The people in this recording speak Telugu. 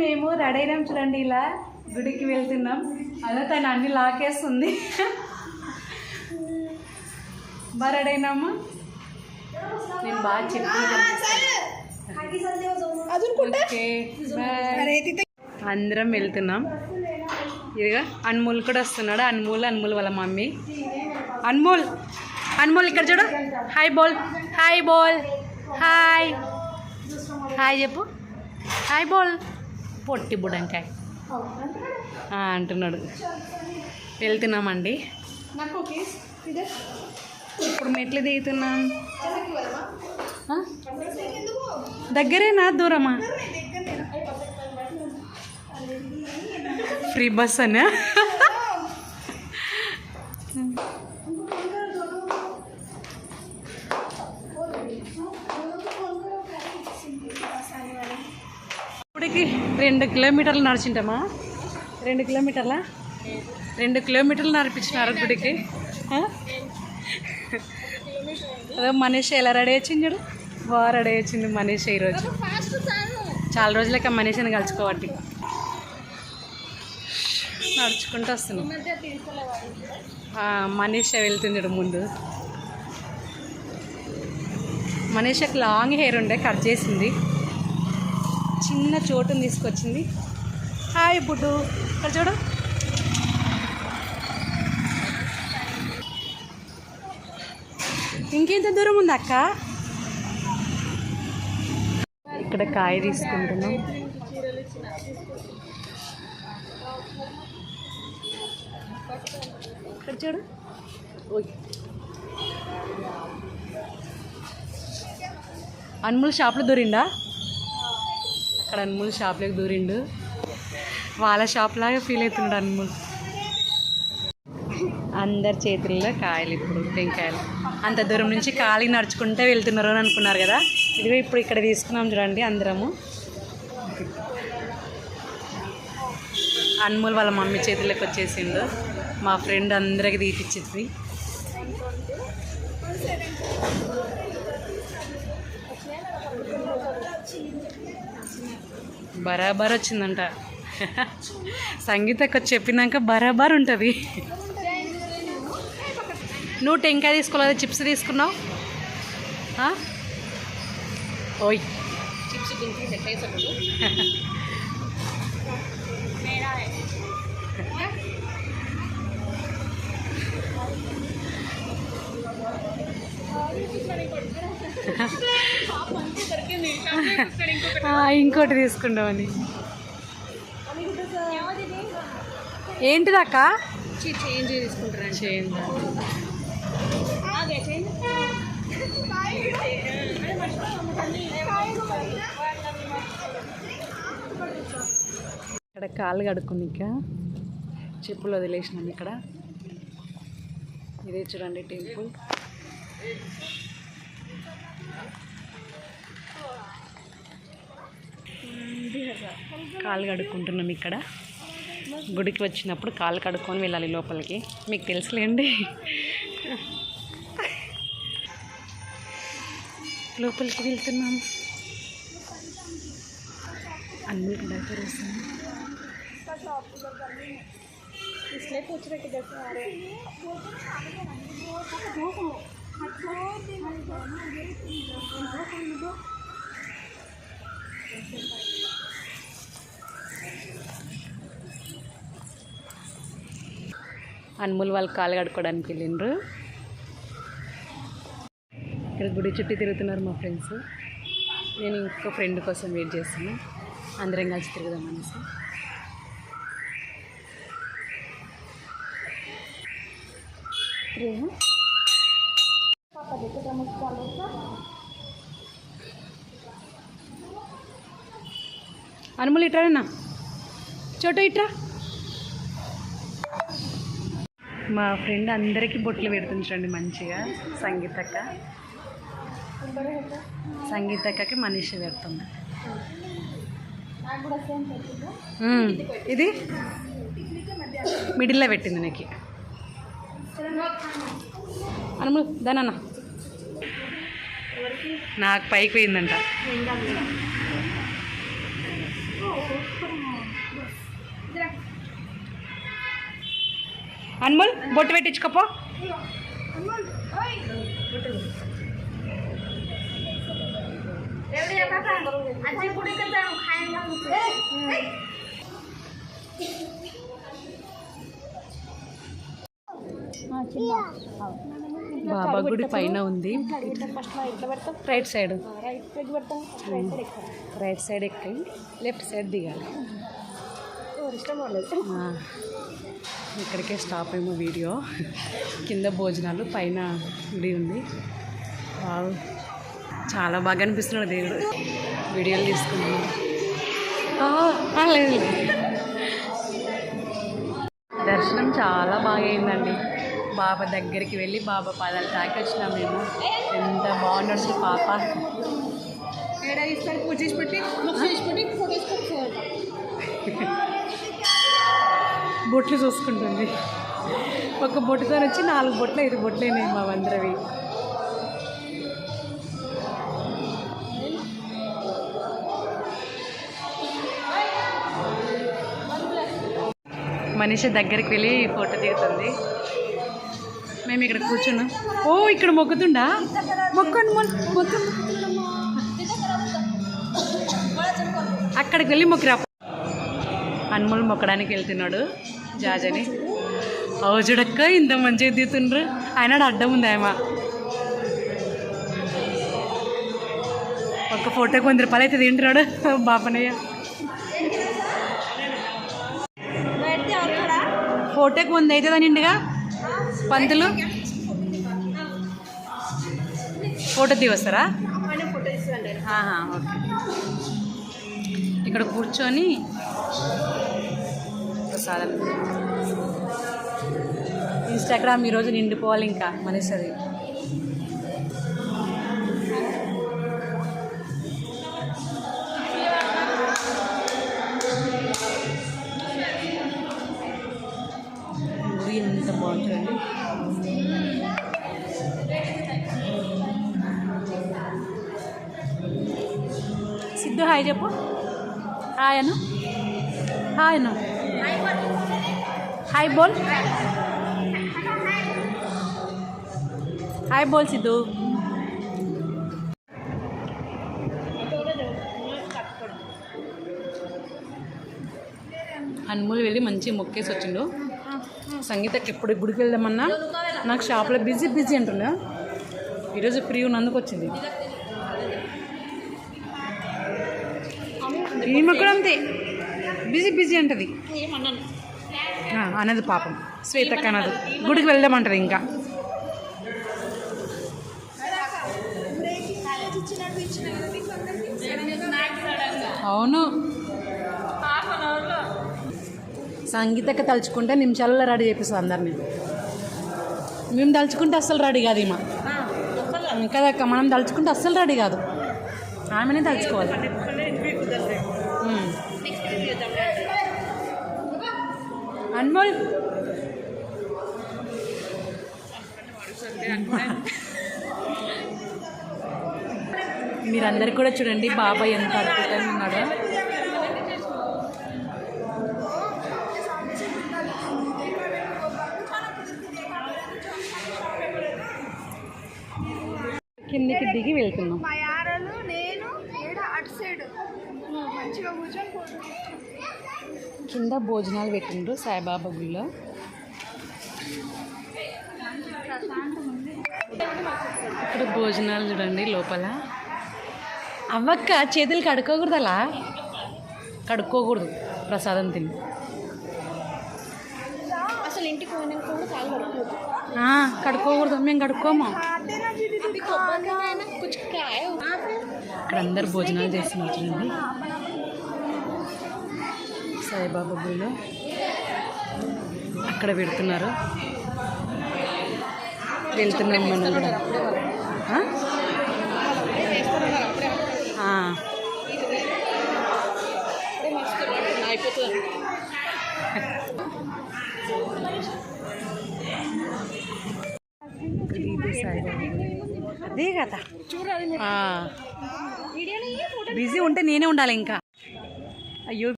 మేము రెడీ అయినాం చూడండి ఇలా గుడికి వెళ్తున్నాం. అదే తను అన్ని లాకేస్తుంది. బాగా రెడీ అయినామా? నేను బాగా చెప్పి ఓకే బాయ్. అందరం వెళ్తున్నాం. ఇదిగా అన్మోల్ కూడా వస్తున్నాడు. అన్మోల్ అన్మోల్ వాళ్ళ మమ్మీ. అన్మోల్ అన్మోల్ ఇక్కడ చూడు. హాయ్ బోల్ హాయ్ బోల్ హాయ్ హాయ్ చెప్పు. హాయ్ బోల్ పొట్టి బుడంకాయ. అంటున్నాడు. వెళ్తున్నామండి. ఇప్పుడు మెట్లు దిగుతున్నాం? దగ్గరేనా? దూరమా? ఫ్రీ బస్ అనా ఇప్పటికి రెండు కిలోమీటర్లు నడిచింటామా? రెండు కిలోమీటర్ల? రెండు కిలోమీటర్లు నడిపించినారు గుడికి. అదే మనీష్ ఎలా రెడీ వచ్చింది బాగా రెడీ వచ్చింది మనీష్ ఈరోజు. చాలా రోజులకి మనీషని కలుసుకోవట్టి నడుచుకుంటూ వస్తున్నాం. మనీష వెళ్తుంది ముందు. మనీషకు లాంగ్ హెయిర్ ఉండే కట్ చేసింది. చిన్న చోటుని తీసుకొచ్చింది. హాయ్ బుడ్డు. ఇక్కడ చూడు. ఇంకెంత దూరం ఉంది అక్క? ఇక్కడ కాయ తీసుకుంటున్నాం. ఇక్కడ చూడు. అన్ముల్ షాప్లో దూరిండా అక్కడ అన్ముల్ షాప్లోకి దూరిండు. వాళ్ళ షాప్ లాగా ఫీల్ అవుతున్నాడు అన్ముల్. అందరి చేతుల్లో కాయలు ఇప్పుడు టెంకాయలు. అంత దూరం నుంచి ఖాళీ నడుచుకుంటే వెళ్తున్నారు అని అనుకున్నారు కదా. ఇదిగో ఇప్పుడు ఇక్కడ తీసుకున్నాం చూడండి అందరము. అన్మూల్ వాళ్ళ మమ్మీ చేతులకు వచ్చేసిండు. మా ఫ్రెండ్ అందరికి తీపిచ్చింది. బరాబర్ వచ్చిందంట. సంగీతకు చెప్పినాక బరాబర్ ఉంటుంది. నువ్వు టెంకాయ తీసుకోలేదు? చిప్స్ తీసుకున్నావు? ఓయ్. ఆ, ఇంకోటి తీసుకుంటామని ఏంటిది అక్క చేంజ్ తీసుకుంటారా చేంజ్. ఇక్కడ కాళ్ళు కడుక్కునిక చెప్పులు వదిలేసినాం ఇక్కడ. ఇదే చూడండి టెంపుల్. కాలు కడుక్కుంటున్నాం ఇక్కడ. గుడికి వచ్చినప్పుడు కాలు కడుక్కొని వెళ్ళాలి లోపలికి. మీకు తెలుసులేండి. లోపలికి వెళ్తున్నాం. అన్ని డైపర్ వేస్తాను అన్ముల్ వాళ్ళు కాలు కడుక్కోవడానికి వెళ్ళిండ్రు. ఇక్కడ గుడి చుట్టూ తిరుగుతున్నారు మా ఫ్రెండ్స్. నేను ఇంకొక ఫ్రెండ్ కోసం వెయిట్ చేస్తాను అందరం కలిసి తిరుగుదాం అనేసి. ప్రేమ అనుమలు ఇట్రానా చోటు ఇట్రా. మా ఫ్రెండ్ అందరికీ బొట్లు పెడుతుంది చూడండి మంచిగా. సంగీతక్క. సంగీతక్కకి మనిషి పెడుతుంది. ఇది? మిడిల్లో పెట్టింది నీకు. అనుము దానన్న నాకు పైకి పోయిందంట. అన్మోల్ బొట్టు పెట్టించుకోపో. బాబా గుడి పైన ఉంది. రైట్ సైడ్ రైట్ సైడ్ ఎక్కి లెఫ్ట్ సైడ్ దిగాలి. ఇష్టం ఇక్కడికే స్టాప్ ఏమో వీడియో కింద భోజనాలు పైన గుడి ఉంది. చాలా బాగా అనిపిస్తున్నాడు దేవుడు. వీడియోలు తీసుకున్నాను లేదు. దర్శనం చాలా బాగా అయిందండి. బాబా దగ్గరికి వెళ్ళి బాబా పాదాలు తాకి వచ్చినాం మేము. ఎంత అసలు పాప. పూజ చేసి పెట్టి ముక్కు బొట్లు చూసుకుంటుంది. ఒక బొట్టుతో వచ్చి నాలుగు బొట్లు ఐదు బొట్లు అయినాయి మా అందరవి మనిషి దగ్గరికి వెళ్ళి ఫోటో దిగుతుంది. మేము ఇక్కడ కూర్చున్నాం. ఓ ఇక్కడ మొక్కుతుండా? మొక్కండి మొక్క అక్కడికి వెళ్ళి మొక్కిరా. అన్ములు మొక్కడానికి వెళ్తున్నాడు. జాజని. ఓ చూడక్క ఇంత మంచిగా తీస్తుండ్రు ఆయన అడ్డం ఉంది ఆయమ ఒక ఫోటోకి వంద రూపాయలు అయితే తింటున్నాడు. బాపనయ్య. ఫోటోకి వంద అవుతుందా నిండుగా పంతులు? ఫోటో దిగొస్తారా ఫోటో ఓకే. ఇక్కడ కూర్చొని ప్రసాదం. ఇన్స్టాగ్రామ్ ఈరోజు నిండిపోవాలి ఇంకా మనిషిది గుడి ఎంత బాగుంటుందండి. సిద్ధు హాయ్ చెప్పు. హాయ్ అను. హాయ్ అను. హాయ్ బోల్ హాయ్ బోల్ సిద్ధు అన్ములు వెళ్ళి మంచి మొక్కేసి వచ్చిండు. సంగీతకి ఎప్పుడు గుడికి వెళ్దామన్నా? నాకు షాప్లో బిజీ బిజీ అంటున్నా ఈరోజు ఫ్రీ ఉన్నందుకు వచ్చింది. ఈమె కూడా అంతే. బిజీ బిజీ అంటది. అన్నది పాపం. శ్వేతక్క అన్నది. గుడికి వెళ్దామంటది ఇంకా. అవును. సంగీతక్క తలుచుకుంటే నిమిషాలలో రెడీ చేపిస్తుంది అందరినీ. మేము తలుచుకుంటే అస్సలు రెడీ కాదు ఈమె. కదక్క మనం తలుచుకుంటే అస్సలు రెడీ కాదు. ఆమెనే తలుచుకోవాలి. అన్మోల్. మీరందరు కూడా చూడండి బాబాయ్ ఎంత అద్భుతంగా ఉన్నాడో. కిందికి దిగి వెళ్తున్నాం మా యారలు నేను ఏడ అటు సైడ్ మంచిగా కూర్చొని ఫోటో కింద భోజనాలు పెట్టిండ్రు సాయిబాబా గుళ్ళో. ఇప్పుడు భోజనాలు చూడండి లోపల. అవ్వక్క చేతులు కడుక్కోకూడదు అలా కడుక్కోకూడదు ప్రసాదం తిని. అసలు ఇంటికి కడుక్కోకూడదు. మేము కడుక్కోము. ఇక్కడ అందరు భోజనాలు చేస్తున్నారు చూడండి. సాయిబాబా గుళ్ళో. అక్కడ పెడుతున్నారు. వెళ్తున్నాం మనం కూడా. ఆ? అదే కదా. బిజీ ఉంటే నేనే ఉండాలి ఇంకా. అయ్యో.